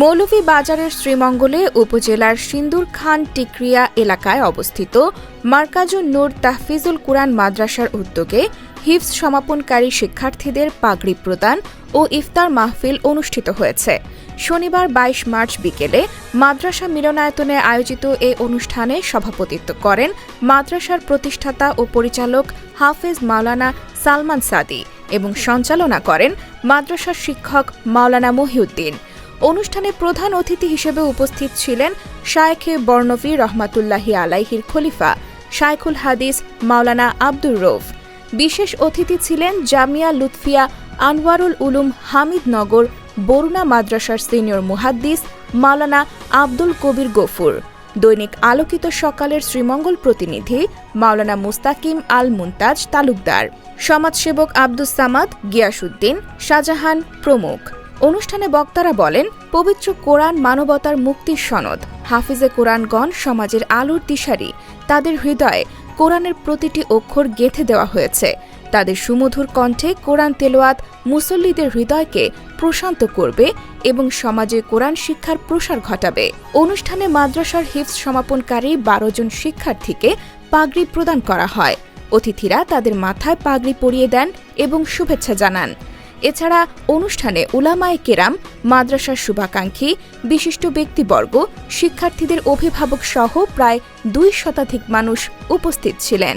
মৌলভী বাজারের শ্রীমঙ্গলে উপজেলার সিন্দুর খান টিকরিয়া এলাকায় অবস্থিত মার্কাজুন নূর তাহফিজুল কুরআন মাদ্রাসার উদ্যোগে হিফজ সমাপনকারী শিক্ষার্থীদের পাগড়ি প্রদান ও ইফতার মাহফিল অনুষ্ঠিত হয়েছে। শনিবার বাইশ মার্চ বিকেলে মাদ্রাসা মিলনায়তনে আয়োজিত এ অনুষ্ঠানে সভাপতিত্ব করেন মাদ্রাসার প্রতিষ্ঠাতা ও পরিচালক হাফেজ মাওলানা সালমান সাদি এবং সঞ্চালনা করেন মাদ্রাসার শিক্ষক মাওলানা মহিউদ্দিন। অনুষ্ঠানে প্রধান অতিথি হিসেবে উপস্থিত ছিলেন শায়েখে বর্ণফি রহমাতুল্লাহি আলাইহির খলিফা শায়খুল হাদিস মাওলানা আব্দুর রৌফ। বিশেষ অতিথি ছিলেন জামিয়া লুৎফিয়া আনোয়ারুল উলুম হামিদনগর বরুণা মাদ্রাসার সিনিয়র মুহাদ্দিস মাওলানা আব্দুল কবির গফুর। দৈনিক আলোকিত সকালের শ্রীমঙ্গল প্রতিনিধি মাওলানা মুস্তাকিম আল মুনতাজ তালুকদার। সমাজসেবক আব্দুস সামাদ গিয়াসুদ্দিন শাহজাহান প্রমুখ। অনুষ্ঠানে বক্তারা বলেন, পবিত্র কোরআন মানবতার মুক্তির সনদ। হাফিজে কোরআনগণ সমাজের আলোর দিশারি। তাদের হৃদয়ে কোরআনের প্রতিটি অক্ষর গেঁথে দেওয়া হয়েছে। তাদের সুমধুর কণ্ঠে কোরআন তেলোয়াত মুসল্লিদের হৃদয়কে প্রশান্ত করবে এবং সমাজে কোরআন শিক্ষার প্রসার ঘটাবে। অনুষ্ঠানে মাদ্রাসার হিফজ সমাপনকারী বারো জন শিক্ষার্থীকে পাগড়ি প্রদান করা হয়। অতিথিরা তাদের মাথায় পাগড়ি পরিয়ে দেন এবং শুভেচ্ছা জানান। এছাড়া অনুষ্ঠানে উলামায় কেরাম, মাদ্রাসার শুভাকাঙ্ক্ষী, বিশিষ্ট ব্যক্তিবর্গ, শিক্ষার্থীদের অভিভাবক সহ প্রায় দুই শতাধিক মানুষ উপস্থিত ছিলেন।